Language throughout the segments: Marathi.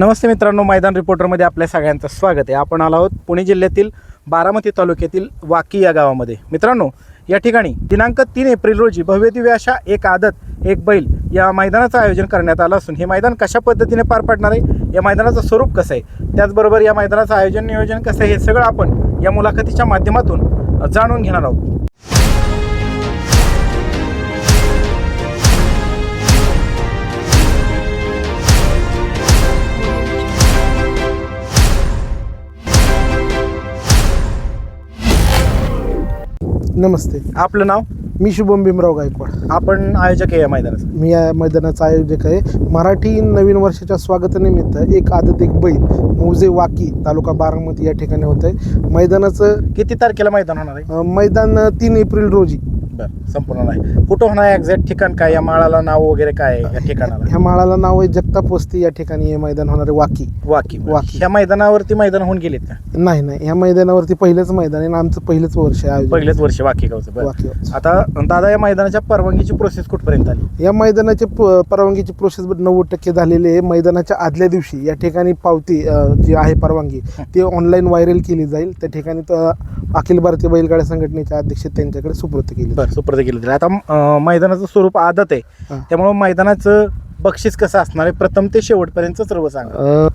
नमस्ते मित्रांनो मैदान रिपोर्टरमध्ये आपल्या सगळ्यांचं स्वागत आहे. आपण आलो आहोत पुणे जिल्ह्यातील बारामती तालुक्यातील वाकी या गावामध्ये. मित्रांनो या ठिकाणी दिनांक तीन एप्रिल रोजी भव्यदिव्य अशा एक आदत एक बैल या मैदानाचं आयोजन करण्यात आलं असून हे मैदान कशा पद्धतीने पार पडणार आहे या मैदानाचं स्वरूप कसं आहे त्याचबरोबर या मैदानाचं आयोजन नियोजन कसं आहे हे सगळं आपण या मुलाखतीच्या माध्यमातून जाणून घेणार आहोत. नमस्ते. आपलं नाव? मी शुभम भीमराव गायकवाड. आपण आयोजक आहे या मैदानाचं. मी या मैदानाचा आयोजक आहे. मराठी नवीन वर्षाच्या स्वागतानिमित्त एक आदत एक बैल मौजे वाकी तालुका बारामती या ठिकाणी होत आहे मैदानाचं किती तारखेला मैदान होणार आहे? मैदान तीन एप्रिल रोजी. बरं संपूर्ण नाही. कुठं होणार एक्झॅक्ट ठिकाण काय? या माळाला नाव वगैरे काय आहे या ठिकाणाला? ह्या माळाला नाव आहे जगताप वस्ती या ठिकाणी हे मैदान होणार आहे वाकी. वाकी वाकी. ह्या मैदानावरती मैदान होऊन गेलेत का? नाही नाही. ह्या मैदानावरती पहिलंच मैदान आहे आणि आमचं पहिलंच वर्ष आहे आयोजन. पहिलेच वर्ष वाकी गावचं बरं. वाकी आता दादा या मैदानाच्या परवानगीची प्रोसेस कुठपर्यंत आली? या मैदानाची प- परवानगीची प्रोसेस नव्वद टक्के झालेली आहे. मैदानाच्या आदल्या दिवशी या ठिकाणी पावती अ, जी आहे परवानगी ती ऑनलाईन व्हायरल केली जाईल. त्या ठिकाणी त- अखिल भारतीय बैलगाड्या संघटनेचे अध्यक्ष त्यांच्याकडे सुपूर्त केली बरं. सुप्रत केलं तरी आता अं, मैदानाचं स्वरूप आदत आहे. हां. त्यामुळे मैदानाचं बक्षीस कसं असणार आहे? प्रथम ते शेवटपर्यंत सर्व सांगा. अ,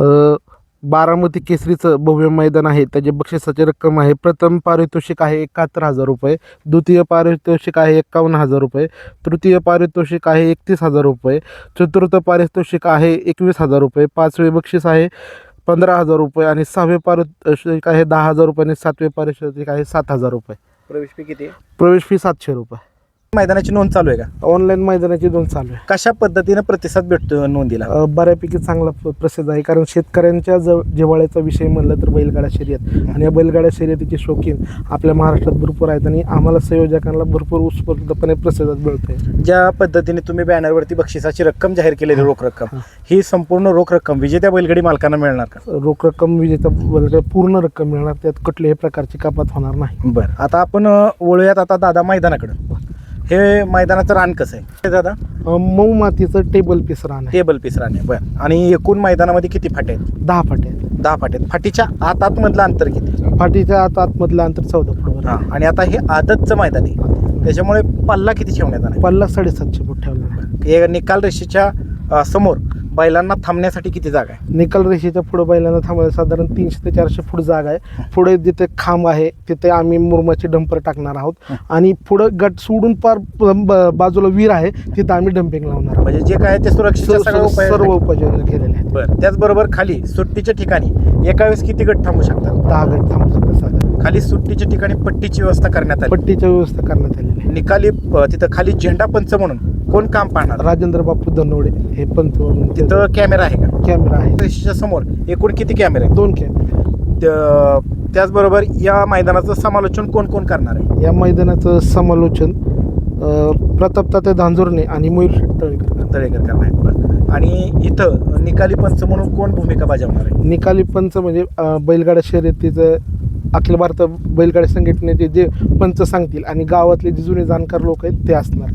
अ, बारामती केसरीचं भव्य मैदान आहे. त्याची बक्षिसाची रक्कम आहे. प्रथम पारितोषिक आहे एकाहत्तर हजार रुपये. द्वितीय पारितोषिक आहे एक्कावन्न हजार रुपये. तृतीय पारितोषिक आहे एकतीस हजार रुपये. चतुर्थ पारितोषिक आहे एकवीस हजार रुपये. पाचवे बक्षीस आहे पंधरा हजार रुपये आणि सहावे पारितोषिक आहे दहा हजार रुपये आणि सातवे पारितोषिक आहे सात हजार रुपये. प्रवेश फी किती आहे? प्रवेश फी सातशे रुपये मैदानाची नोंद चालू आहे का? ऑनलाईन मैदानाची दोन चालू आहे. कशा पद्धतीने प्रतिसाद भेटतो नोंदीला? अ, बऱ्यापैकी चांगला प- प्रसिद्ध आहे. कारण शेतकऱ्यांच्या ज जिव्हाळ्याचा विषय म्हणलं तर बैलगाडा शर्यत. आणि या बैलगाडा शर्यतीचे शौकीन आपल्या महाराष्ट्रात भरपूर आहेत आणि आम्हाला संयोजकांना भरपूर उत्स्फूर्तपणे प्रतिसाद मिळतोय. ज्या पद्धतीने तुम्ही बॅनरवरती बक्षिसाची रक्कम जाहीर केलेली रोख रक्कम हां. ही संपूर्ण रोख रक्कम विजेत्या बैलगाडी मालकांना मिळणार का? रोख रक्कम विजेता बैलगाडा पूर्ण रक्कम मिळणार. त्यात कुठल्याही प्रकारची कपात होणार नाही. बरं. आता आपण अ, वळूयात आता दादा मैदानाकडं. हे मैदानाचं रान कसं आहे? हे दादा? अ, मऊ मातीचं टेबल पीस रान आहे. टेबल पीस रान आहे बरं. आणि एकूण मैदानामध्ये किती फाटे आहेत? दहा फाटे आहेत. दहा फाटे आहेत. फाटीच्या आत आतमधलं अंतर किती? फाटीच्या आत आतमधलं अंतर चौदा फूट हां आणि आता हे आदतचं मैदान आहे. त्याच्यामुळे पल्ला किती ठेवण्यात आला पल्ला साडेसातशे फूट ठेवला आहे. हे निकाल रेषेच्या अ, समोर बैलांना थांबण्यासाठी किती जागा आहे? निकाल रेषेच्या पुढे बैलांना थांबायला साधारण तीनशे ते चारशे फूट जागा आहे. पुढे जिथे खांब आहे तिथे आम्ही मुरमाची डंपर टाकणार आहोत. आणि पुढं गट सोडून पार ब- बाजूला विहीर आहे तिथं आम्ही डम्पिंग लावणार आहोत. म्हणजे जे काय आहे ते सुरक्षेच्या सर्व उपाय सर्व उपयोजना केलेले आहेत. बरं त्याचबरोबर खाली सुट्टीच्या ठिकाणी एका वेळेस किती गट थांबू शकतात? दहा गट थांबू शकतात साधारण. खाली सुट्टीच्या ठिकाणी पट्टीची व्यवस्था करण्यात आली. पट्टीच्या व्यवस्था करण्यात आलेली आहे. निकाली अ, तिथं खाली झेंडा पंच म्हणून कोण काम पाहणार? राजेंद्र बापू धनवडे हे पंत म्हणून तिथं कॅमेरा आहे का? कॅमेरा आहे. रेषेच्या समोर. एकूण किती कॅमेरे आहेत? दोन कॅमेरे. त्या- त्याचबरोबर या मैदानाचं समालोचन कोण कोण करणार आहे? या मैदानाचं समालोचन अं, प्रताप तात्या धांजोरणे आणि मयूर तळेकर तळेकर करणार आहेत. बरं. आणि इथं निकाली पंच म्हणून कोण भूमिका बजावणार आहे? निकाली पंच म्हणजे अं, बैलगाडा शर्यतीचं अखिल भारत बैलगाडा संघटनेचे जे पंच सांगतील आणि गावातले जे जुने जाणकार लोक आहेत ते असणार.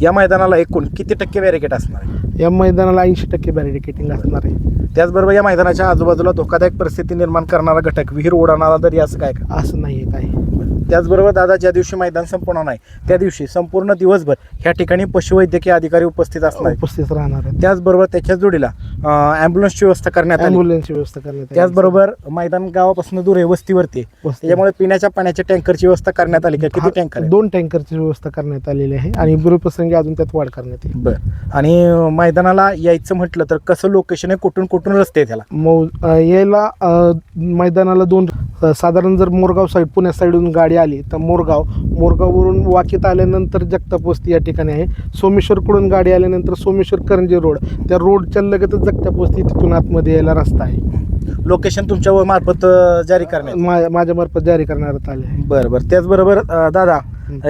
या मैदानाला एकूण किती टक्के बॅरिकेट असणार आहे? या मैदानाला ऐंशी टक्के बॅरिकेटिंग असणार आहे. त्याचबरोबर या मैदानाच्या आजूबाजूला धोकादायक परिस्थिती निर्माण करणारा घटक विहीर उडाणारा तरी असं काय का? असं नाही आहे काय त्याचबरोबर दादा ज्या दिवशी मैदान संपणार नाही त्या दिवशी संपूर्ण दिवसभर ह्या ठिकाणी पशुवैद्यकीय अधिकारी उपस्थित असणार. उपस्थित राहणार त्याचबरोबर त्याच्या जोडीला ॲम्ब्युलन्सची व्यवस्था करण्यात आली. ॲम्ब्युलन्सची व्यवस्था करण्यात आली. त्याचबरोबर मैदान गावापासून दूर आहे वस्तीवरती. वस्ती- त्याच्यामुळे पिण्याच्या पाण्याच्या टँकरची व्यवस्था करण्यात आली. का किती हा- टँकर दोन टँकरची व्यवस्था करण्यात आलेली आहे आणि प्रसंगी अजून त्यात वाढ करण्यात येईल. बरं. आणि अं, मैदानाला यायचं म्हटलं तर कसं लोकेशन आहे? कुठून कुठून रस्ते आहे त्याला मौ अ, यायला अ, मैदानाला दोन अ, साधारण जर मोरगाव साईड पुण्या साईडून गाडी आली तर मोरगाव. मोरगाववरून वाकीत आल्यानंतर जगताप वस्ती या ठिकाणी आहे. सोमेश्वरकडून गाडी आल्यानंतर सोमेश्वर करंजे रोड. त्या रोडच्या लगतच जगताप वस्ती तिथून आतमध्ये यायला रस्ता आहे. लोकेशन तुमच्या मार्फत जारी करण्यात? मा- माझ्यामार्फत जारी करण्यात आले बरं बरं. त्याचबरोबर दादा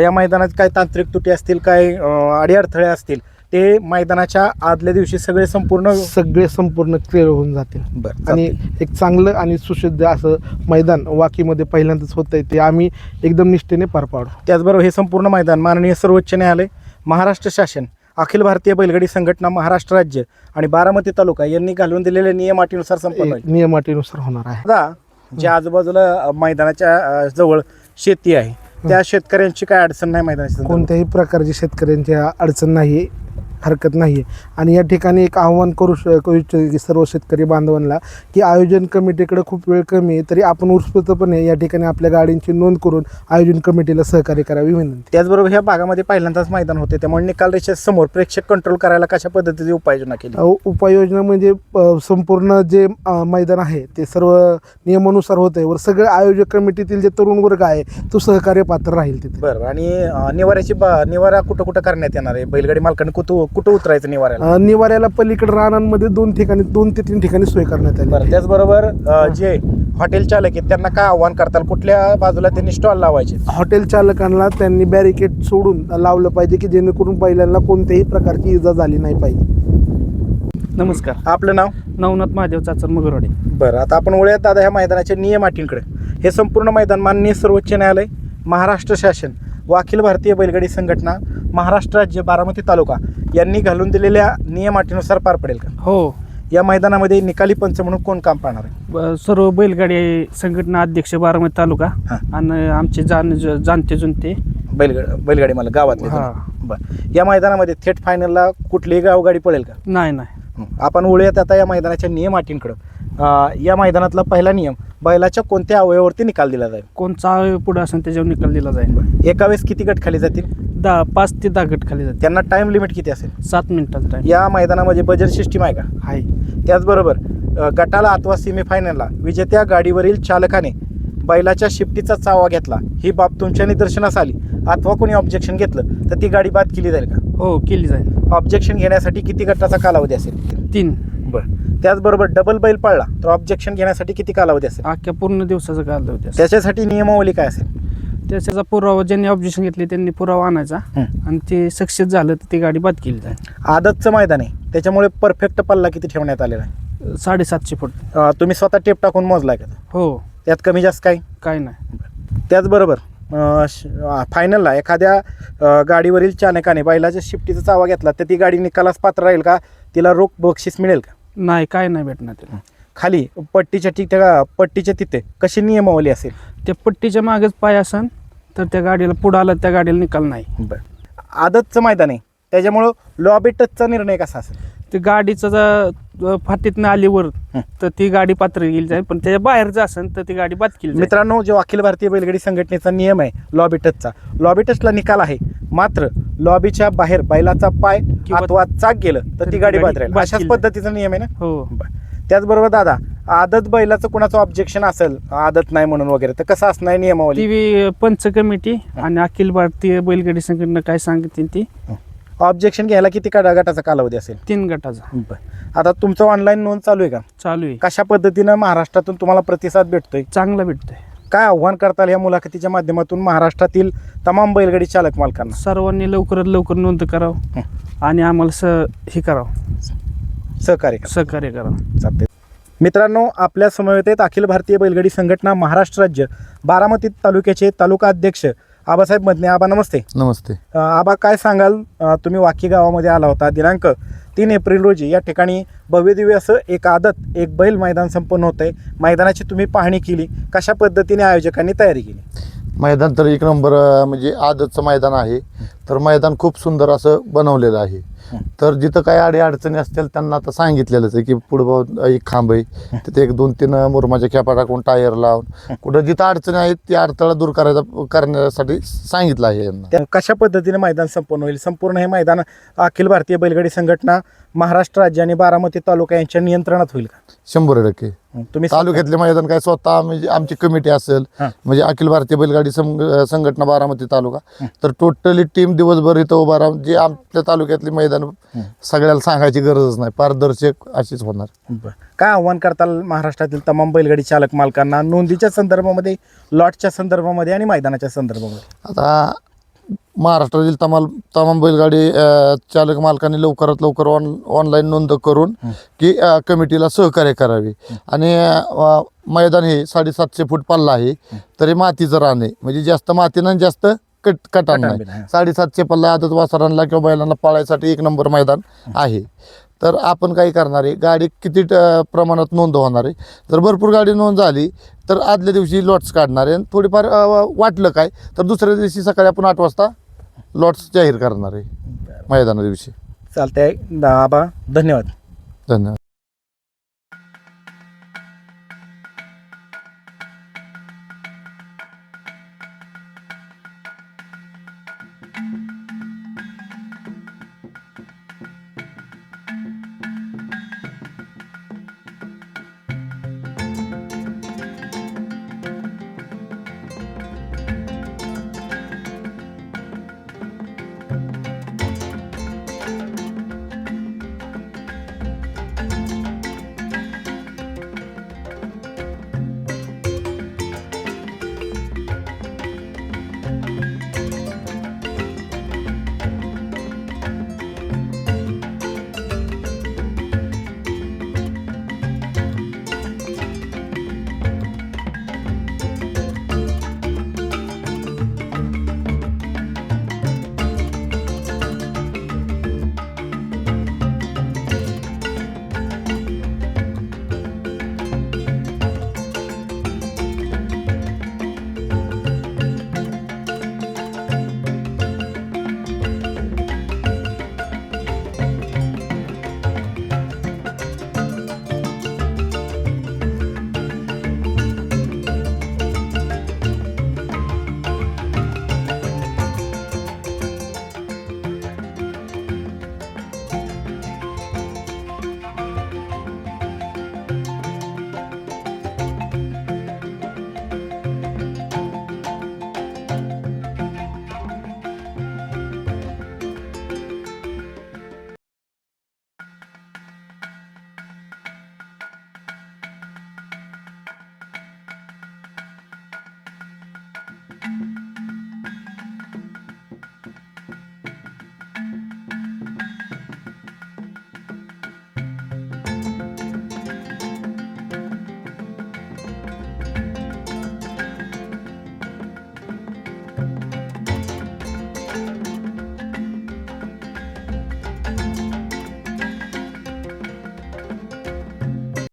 या मैदानात काय तांत्रिक त्रुटी असतील काय अडीअडथळे असतील ते मैदानाच्या आदल्या दिवशी सगळे संपूर्ण सगळे संपूर्ण क्लिअर होऊन जातील. बरं आणि एक चांगलं आणि सुशुद्ध असं मैदान वाकीमध्ये पहिल्यांदाच होत आहे ते आम्ही एकदम निष्ठेने पार पाडू. त्याचबरोबर हे संपूर्ण मैदान माननीय सर्वोच्च न्यायालय महाराष्ट्र शासन अखिल भारतीय बैलगाडी संघटना महाराष्ट्र राज्य आणि बारामती तालुका यांनी घालून दिलेल्या नियम अटीनुसार संपन्न होईल. नियमाटीनुसार होणार आहे. आता ज्या आजूबाजूला अ, मैदानाच्या अ, जवळ शेती आहे त्या शेतकऱ्यांची काय अडचण नाही मैदानाची? कोणत्याही प्रकारची शेतकऱ्यांची अडचण नाही. हरकत नाही आणि या ठिकाणी एक आव्हान करू श करू इच्छितो की सर्व शेतकरी बांधवांना की आयोजन कमिटीकडे खूप वेळ कमी आहे तरी आपण उत्स्फूर्तपणे या ठिकाणी आपल्या गाडींची नोंद करून आयोजन कमिटीला सहकार्य करावी विनंती. त्याचबरोबर ह्या भागामध्ये पहिल्यांदाच मैदान होते त्यामुळे निकाल रेषे समोर प्रेक्षक कंट्रोल करायला कशा पद्धतीची उपाययोजना केली? अ, उपाययोजना म्हणजे अ, संपूर्ण जे अ, मैदान आहे ते सर्व नियमानुसार होत आहे वर सगळे आयोजक कमिटीतील जे तरुण वर्ग आहे तो सहकार्य पात्र राहील तिथे. बरं आणि अ, निवाऱ्याची बा निवारा कुठं कुठं करण्यात येणार आहे? बैलगाडी मालकाने कुठं कुठं उतरायचं निवाऱ्याला? अ, निवाऱ्याला पलीकडे रानांमध्ये दोन ठिकाणी दोन ते तीन ठिकाणी सोय करण्यात आली. बरं. त्याचबरोबर अ, जे हॉटेल चालक आहेत त्यांना काय आव्हान करताल? कुठल्या बाजूला त्यांनी स्टॉल लावायचे? हॉटेल चालकांना त्यांनी बॅरिकेड सोडून लावलं पाहिजे की जेणेकरून पहिल्यांदा कोणत्याही प्रकारची इजा झाली नाही पाहिजे. नमस्कार. आपलं नाव? नवनाथ महादेव चाचर मगरवाडी बरं आता आपण वळूयात दादा ह्या मैदानाच्या नियम अटींकडे हे संपूर्ण मैदान माननीय सर्वोच्च न्यायालय महाराष्ट्र शासन व अखिल भारतीय बैलगाडी संघटना महाराष्ट्र राज्य बारामती तालुका यांनी घालून दिलेल्या नियम अटीनुसार पार पडेल का? हो. या मैदानामध्ये निकाली पंच म्हणून कोण काम पाहणार आहे? ब- सर्व बैलगाडी संघटना अध्यक्ष बारामती तालुका हां. आणि आमचे जाण जाणते जुनते. बैलगाडी बैलगाडी मला गावातले हा. बरं. या मैदानामध्ये थेट फायनलला कुठलीही गावगाडी पडेल का? नाही नाही. हं. आपण वळूयात आता या मैदानाच्या नियम अटींकडं अं, या मैदानातला पहिला नियम बैलाच्या कोणत्या अवयवावरती निकाल दिला जाईल? कोणचा पुढे असेल त्याच्यावर निकाल दिला जाईल. एका वेळेस किती गट खाली जातील? दहा पाच ते दहा गट खाली जाते त्यांना टाइम लिमिट किती असेल? सात मिनिटाचा टाइम या मैदानामध्ये बजेट सिस्टीम आहे का? आहे. त्याचबरोबर अ, गटाला अथवा सेमीफायनलला विजेत्या गाडीवरील चालकाने बैलाच्या शिफ्टीचा चावा घेतला. ही बाब तुमच्या निदर्शनास आली. अथवा कोणी ऑब्जेक्शन घेतलं तर ती गाडी बाद केली जाईल का? हो केली जाईल. ऑब्जेक्शन घेण्यासाठी किती गटाचा कालावधी असेल? तीन. बरं. त्याचबरोबर डबल बैल पडला तर ऑब्जेक्शन घेण्यासाठी किती कालावधी असेल? अख्ख्या पूर्ण दिवसाचं काल होत्या त्याच्यासाठी नियमावली काय असेल? त्याचा पुरावा ज्यांनी ऑब्जेक्शन घेतले त्यांनी पुरावा आणायचा. आणि ते सक्सेस झालं तर ती गाडी बाद केली जाईल. आदतचं मैदान आहे. त्याच्यामुळे परफेक्ट पल्ला किती ठेवण्यात आलेला आहे? साडेसातशे फूट. अ, तुम्ही स्वतः टेप टाकून मोजलाय का हो. त्यात कमी जास्त काही? काय नाही. त्याचबरोबर अ, श- अ, फायनलला एखाद्या अ, गाडीवरील चालकाने बैलाच्या शिफ्टीचा चावा घेतला तर ती गाडी निकालास पात्र राहील का? तिला रोख बक्षीस मिळेल का? नाही काय नाही भेटणार त्याला खाली पट्टीच्या ठी त्या पट्टीच्या तिथे कशी नियमावली असेल? त्या पट्टीच्या मागेच पाय असन. तर त्या गाडीला पुढं आलं त्या गाडीला निकाल नाही. बरं. आदतचं मैदान आहे. त्याच्यामुळं लॉबी टचचा निर्णय कसा असेल? ते गाडीचं जर फाटीतनं आलीवर. तर ती गाडी पात्र गेली जाईल पण त्याच्या बाहेरचं असेल तर ती गाडी बाद केली जाईल मित्रांनो जो अखिल भारतीय बैलगाडी संघटनेचा नियम आहे लॉबी टचचा लॉबी टचला निकाल आहे. मात्र लॉबीच्या बाहेर बैलाचा पाय किंवा- अथवा चाक गेलं तर ती गाडी बाद राहील. बाद अशाच केली. पद्धतीचा नियम आहे ना? हो. त्याचबरोबर दादा आदत बैलाचं कुणाचं ऑब्जेक्शन असेल? आदत नाही म्हणून वगैरे. तर कसं असणार नियमावली? ती पंच कमिटी आणि अखिल भारतीय बैलगाडी संघटना काय सांगते ती? ऑब्जेक्शन घ्यायला किती काढा गटाचा कालावधी असेल? तीन गटाचा. आता तुमचं ऑनलाईन नोंद चालू आहे का? चालू आहे. कशा पद्धतीनं महाराष्ट्रातून तुम्हाला प्रतिसाद भेटतोय? चांगला भेटतोय. काय आव्हान करताल या मुलाखतीच्या माध्यमातून महाराष्ट्रातील तमाम बैलगाडी चालक मालकांना? सर्वांनी लवकरात लवकर नोंद करावं. आणि आम्हाला स हे करावं. सहकार्य करा. सहकार्य करावं. चालते मित्रांनो आपल्या समवेत अखिल भारतीय बैलगाडी संघटना महाराष्ट्र राज्य बारामती तालुक्याचे तालुका अध्यक्ष आबासाहेब मदने. आबा नमस्ते. नमस्ते. अ, आबा काय सांगाल? अ, तुम्ही वाकी गावामध्ये आला होता. दिनांक तीन एप्रिल रोजी या ठिकाणी भव्यदिव्य असं एक आदत एक बैल मैदान संपन्न होत आहे मैदानाची तुम्ही पाहणी केली. कशा पद्धतीने आयोजकांनी तयारी केली? मैदान तर एक नंबर अं, म्हणजे आदतचं मैदान आहे. तर मैदान खूप सुंदर असं बनवलेलं आहे. तर जिथं काही अडी अडचणी असतील त्यांना आता सांगितलेलंच आहे की पुढं बाबा एक खांब आहे. तिथे एक दोन तीन मुरमाच्या खेपा टाकून टायर लावून कुठं जिथं अडचणी आहेत ती अडथळा दूर करायचा करण्यासाठी सांगितलं आहे यांना. कशा पद्धतीने मैदान संपन्न होईल? संपूर्ण हे मैदान अखिल भारतीय बैलगाडी संघटना महाराष्ट्र राज्य आणि बारामती तालुका यांच्या नियंत्रणात होईल का? शंभर टक्के. तुम्ही तालुक्यातले मैदान काय? स्वतः म्हणजे आमची कमिटी असेल. म्हणजे अखिल भारतीय बैलगाडी संघ- संघटना बारामती तालुका. तर टोटली टीम दिवसभर इथं उभा राहून जे आपल्या तालुक्यातली मैदान सगळ्याला सांगायची गरजच नाही. पारदर्शक अशीच होणार. काय आव्हान करताल महाराष्ट्रातील तमाम बैलगाडी चालक मालकांना नोंदीच्या संदर्भामध्ये लॉटच्या संदर्भामध्ये आणि मैदानाच्या संदर्भामध्ये? आता महाराष्ट्रातील तमाम तमाम बैलगाडी चालक मालकांनी लवकरात लवकर ऑन ऑनलाईन नोंद करून की कमिटीला सहकार्य करावे. आणि मैदान हे साडेसातशे फूट पल्ला आहे. तरी मातीचं आहे. म्हणजे जास्त माती नाही जास्त कट कटान कटान नाही बी नाही. साडेसातशे पल्ला आदत वासरांना किंवा बैलांना पाळायसाठी एक नंबर मैदान आहे. तर आपण काय करणार आहे गाडी किती ट- प्रमाणात नोंद होणार आहे? जर भरपूर गाडी नोंद झाली तर आदल्या दिवशी लॉट्स काढणार आहे. आणि थोडीफार अ, वाटलं काय तर दुसऱ्या दिवशी सकाळी आपण आठ वाजता लॉट्स जाहीर करणार आहे. मैदाना दिवशी. चालतंय. आबा धन्यवाद. धन्यवाद.